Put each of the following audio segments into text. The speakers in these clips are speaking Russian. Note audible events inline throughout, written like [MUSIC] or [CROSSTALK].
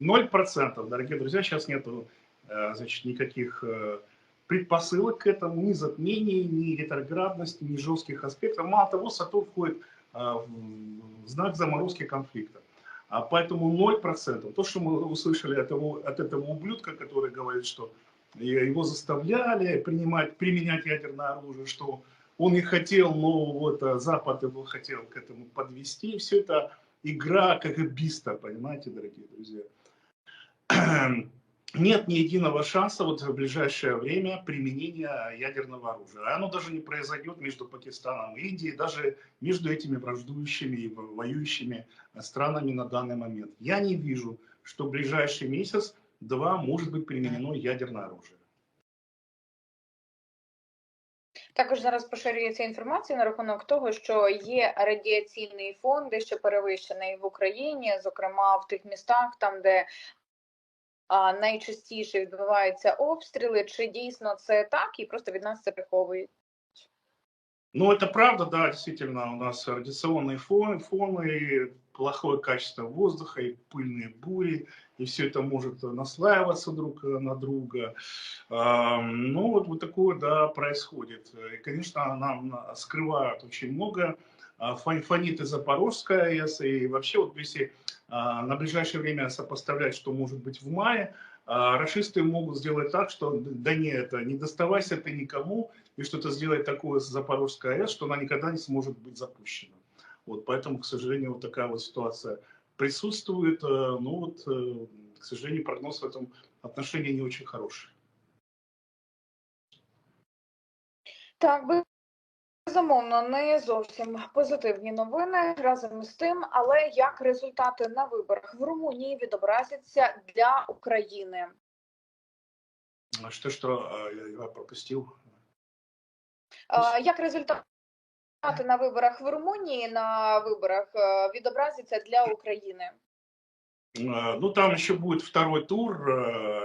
Ноль процентов, дорогие друзья, сейчас нет э, значит, никаких э, предпосылок к этому, ни затмений, ни ретроградности, ни жестких аспектов. Мало того, Сатурн входит э, в знак заморозки конфликта. А поэтому 0%. То, что мы услышали от, того, от этого ублюдка, который говорит, что его заставляли принимать, применять ядерное оружие, что он не хотел, но вот Запад его хотел к этому подвести. Все это игра как КГБиста, понимаете, дорогие друзья. [CLEARS THROAT] Нет ни единого шанса вот в ближайшее время применения ядерного оружия. Оно даже не произойдет между Пакистаном и Индией, даже между этими враждующими и воюющими странами на данный момент. Я не вижу, что в ближайший месяц-два может быть применено ядерное оружие. Також зараз поширюється інформація на рахунок того, що є радіаційний фон, дещо перевищений в Україні, зокрема в тих містах, там де а, найчастіше відбуваються обстріли. Чи дійсно це так, і просто від нас це приховують? Ну, это правда, да, действительно, у нас радиационные фоны, фоны, плохое качество воздуха и пыльные бури, и все это может наслаиваться друг на друга. Ну, вот, вот такое, да, происходит. И, конечно, нам скрывают очень много. Фонит и Запорожская АЭС, и вообще, вот если на ближайшее время сопоставлять, что может быть в мае, расисты могут сделать так, что да не это, не доставайся ты никому, и что-то сделать такое с Запорожской АЭС, что она никогда не сможет быть запущена. Вот, поэтому, к сожалению, вот такая вот ситуация присутствует. Э, ну вот, э, к сожалению, прогноз в этом отношении не очень хороший. Так, безумовно, не зовсім позитивні новини разом з тим, але як результати на виборах в Румунії відобразяться для України? Что, что я пропустил? Як результати на виборах в Румунії на виборах відобразиться для України? Ну, там еще будет второй тур,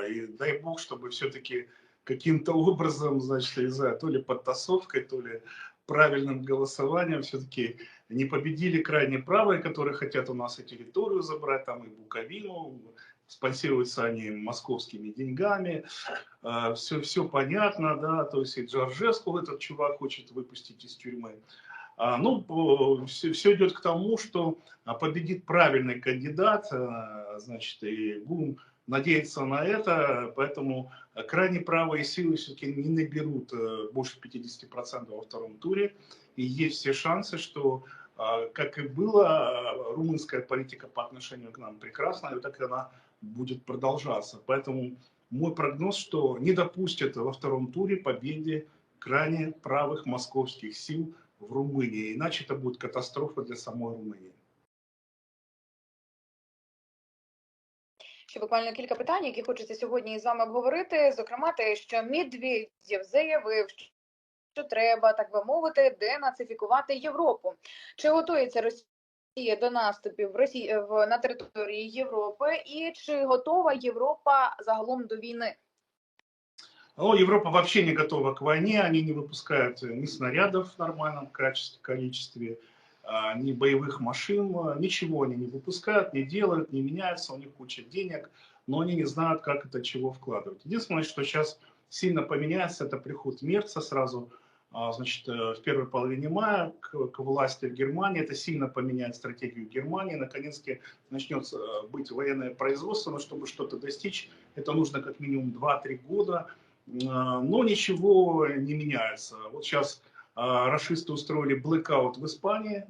и дай бог, чтобы все-таки каким-то образом, значит, не знаю, то ли подтасовкой, то ли правильным голосованием все-таки не победили крайне правые, которые хотят у нас и территорию забрать, там и Буковину, спонсируются они московскими деньгами, все, все понятно, да, то есть и Джорджеску этот чувак хочет выпустить из тюрьмы. А, ну, все, все идет к тому, что победит правильный кандидат, значит, и будем надеяться на это, поэтому крайне правые силы все-таки не наберут э, больше 50% во втором туре, и есть все шансы, что, как и была румынская политика по отношению к нам прекрасная, так и она будет продолжаться. Поэтому мой прогноз, что не допустят во втором туре победы крайне правых московских сил в Румынии, иначе это будет катастрофа для самой Румынии. Ще буквально кілька питань, які хочеться сьогодні з вами обговорити. Зокрема, те, що Медведєв заявив, що треба, так би мовити, денацифікувати Європу. Чи готується Росія до наступів в Росії в на території Європи, і чи готова Європа загалом до війни? Ну, Европа вообще не готова к войне, они не выпускают ни снарядов в нормальном качестве, количестве, ни боевых машин, ничего они не выпускают, не делают, не меняются, у них куча денег, но они не знают, как это чего вкладывать. Единственное, что сейчас сильно поменяется, это приход Мерца сразу, а, значит, э, в первой половине мая к, к власти в Германии. Это сильно поменяет стратегию Германии. Наконец-таки начнется э, быть военное производство, но чтобы что-то достичь, это нужно как минимум 2-3 года. А, но ничего не меняется. Вот сейчас а, расисты устроили блэкаут в Испании.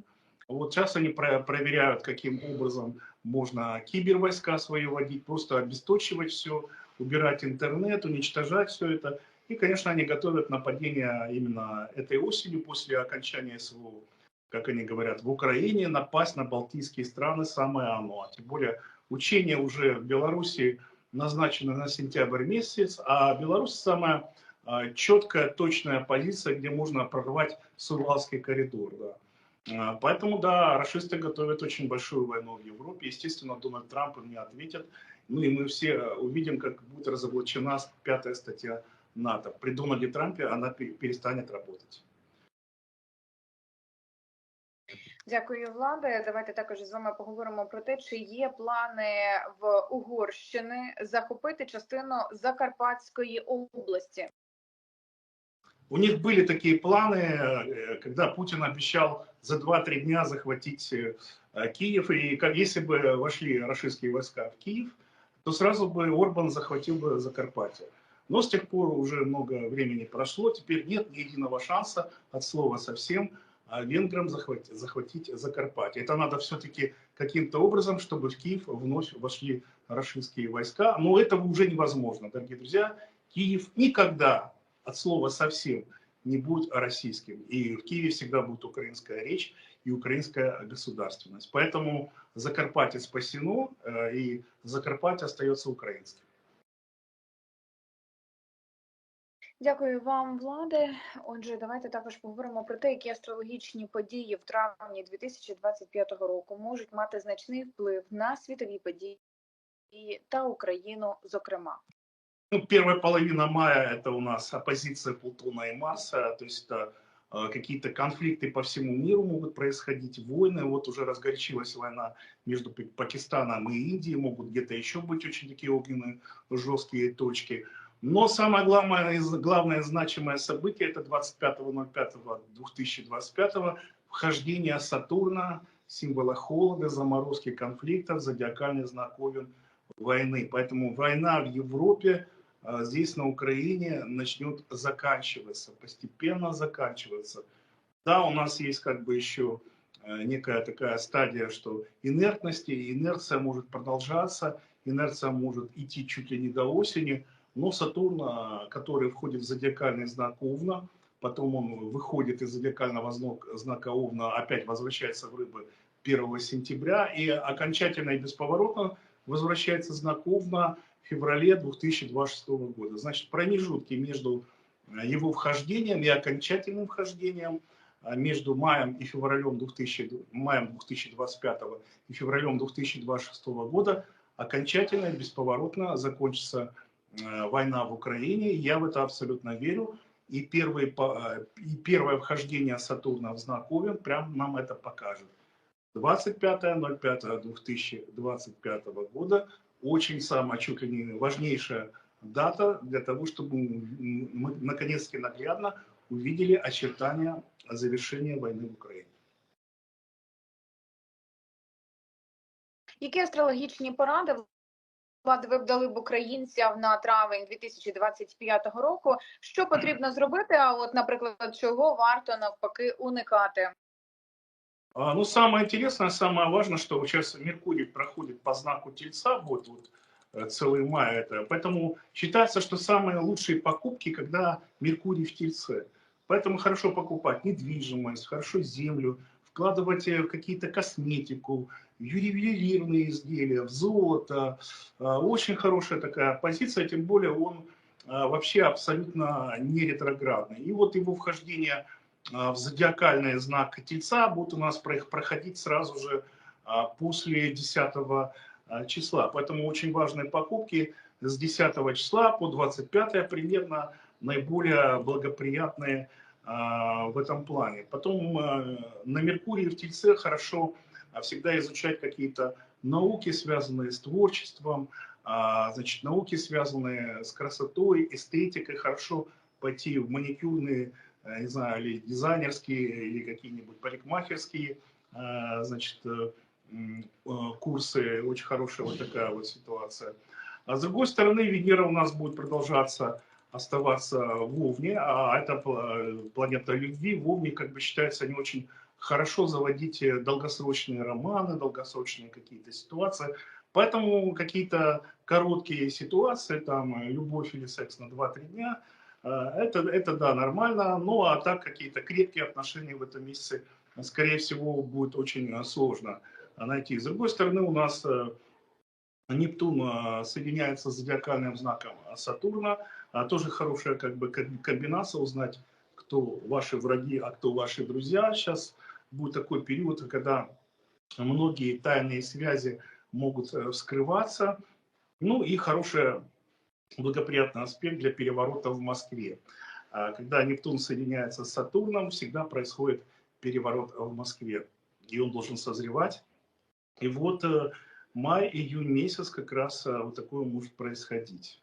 Вот сейчас они проверяют, каким образом можно кибервойска свои вводить, просто обесточивать все, убирать интернет, уничтожать все это. И, конечно, они готовят нападение именно этой осенью после окончания СВО, как они говорят, в Украине напасть на балтийские страны самое оно. А тем более учения уже в Беларуси назначена на сентябрь месяц, а Беларусь самая четкая, точная позиция, где можно прорвать Сурвалский коридор. Да. А, поэтому, да, расисты готовят очень большую войну в Европе. Естественно, Дональд Трамп им не ответит. Ну и мы все увидим, как будет разоблачена пятая статья НАТО. При Дональде Трампе она перестанет работать. Дякую, влади. Давайте також з вами поговоримо про те, чи є плани в Угорщини захопити частину Закарпатської області. У них были такие планы, э, когда Путин обещал за 2-3 дня захватить э, Киев, и если бы вошли российские войска в Киев, то сразу бы Орбан захватил бы Закарпатье. Но с тех пор уже много времени прошло, теперь нет ни единого шанса от слова совсем а, венграм захватить, захватить Закарпатье. Это надо все-таки каким-то образом, чтобы в Киев вновь вошли российские войска. Но этого уже невозможно, дорогие друзья. Киев никогда от слова совсем не будет российским. И в Киеве всегда будет украинская речь и украинская государственность. Поэтому Закарпатье спасено, э, и Закарпатье остается украинским. Дякую вам, влади. Отже, давайте також поговоримо про те, які астрологічні події в травні 2025 року можуть мати значний вплив на світові події та Україну, зокрема. Ну, первая половина мая это у нас оппозиция Плутона и Марса, то есть это э, какие-то конфликты по всему миру могут происходить, войны. Вот уже разгорячилась война между Пакистаном и Индией, могут где-то еще быть очень такие огненные жесткие точки. Но самое главное, главное значимое событие это 25.05.2025 вхождение Сатурна, символа холода, заморозки конфликтов, зодиакальный знак войны. Поэтому война в Европе здесь на Украине начнет заканчиваться, постепенно заканчиваться. Да, у нас есть как бы еще э, некая такая стадия, что инертности, инерция может продолжаться, инерция может идти чуть ли не до осени, но Сатурн, а, который входит в зодиакальный знак Овна, потом он выходит из зодиакального знака Овна, опять возвращается в рыбы 1 сентября и окончательно и бесповоротно возвращается знак Овна феврале 2026 года. Значит, промежутки между а, его вхождением и окончательным вхождением а, между маем и февралем, 2000, маем 2025 и февралем 2026 года окончательно и бесповоротно закончится Э, война в Украине, я в это абсолютно верю. И, первый, э, и первое вхождение Сатурна в знак Овен прям нам это покажет. 25.05.2025 года очень самая чуть ли не важнейшая дата для того, чтобы мы наконец-таки наглядно увидели очертания завершения войны в Украине. Які астрологічні поради влади ви б дали б українцям на травень 2025 року. Що потрібно зробити? А от, наприклад, чого варто навпаки уникати? Ну, самое интересное, самое важное, что сейчас Меркурий проходит по знаку Тельца, вот, вот э, целый май это. Поэтому считается, что самые лучшие покупки, когда Меркурий в Тельце. Поэтому хорошо покупать недвижимость, хорошо землю, вкладывать в какие-то косметику, ювелирные изделия, в золото. А, очень хорошая такая позиция, тем более он а, вообще абсолютно не ретроградный. И вот его вхождение а, в зодиакальный знак Тельца будет у нас проходить сразу же после 10 числа. Поэтому очень важные покупки с 10 числа по 25 примерно наиболее благоприятные в этом плане. Потом на Меркурии в Тельце хорошо а всегда изучать какие-то науки, связанные с творчеством, а, значит, науки, связанные с красотой, эстетикой, хорошо пойти в маникюрные, не знаю, или дизайнерские, или какие-нибудь парикмахерские, а, значит, э, э, курсы, очень хорошая вот такая вот ситуация. А с другой стороны, Венера у нас будет продолжаться оставаться в Овне, а это планета любви, в Овне как бы считается не очень хорошо заводить э, долгосрочные романы, долгосрочные какие-то ситуации. Поэтому какие-то короткие ситуации, там, э, любовь или секс на 2-3 дня, э, это, это да, нормально. Ну, а так какие-то крепкие отношения в этом месяце, скорее всего, будет очень сложно найти. С другой стороны, у нас Нептун соединяется с зодиакальным знаком Сатурна. Тоже хорошая как бы комбинация узнать, кто ваши враги, а кто ваши друзья. Сейчас будет такой период, когда многие тайные связи могут э, вскрываться. Ну и хороший благоприятный аспект для переворота в Москве. А когда Нептун соединяется с Сатурном, всегда происходит переворот в Москве. и он должен созревать. И вот э, май-июнь месяц как раз э, вот такое может происходить.